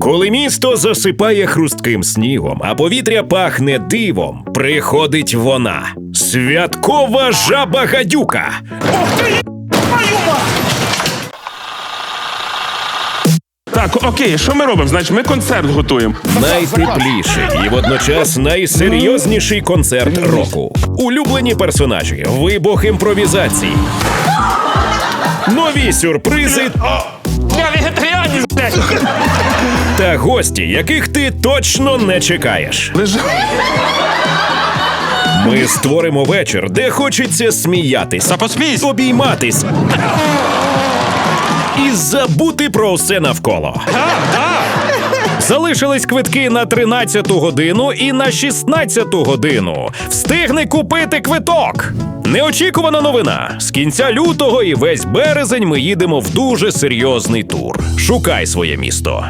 Коли місто засипає хрустким снігом, а повітря пахне дивом, приходить вона. Святкова жаба гадюка. Так, окей, що ми робимо? Значить, ми концерт готуємо. Найтепліший і водночас найсерйозніший концерт року. Улюблені персонажі, вибух імпровізації. Нові сюрпризи Я вегетаріанець, блядь! Та гості, яких ти точно не чекаєш. Ми створимо вечір, де хочеться сміятись, Та обійматись і забути про все навколо. Залишились квитки на 13 годину і на 16 годину. Встигни купити квиток. Неочікувана новина. З кінця лютого і весь березень ми їдемо в дуже серйозний тур. Шукай своє місто.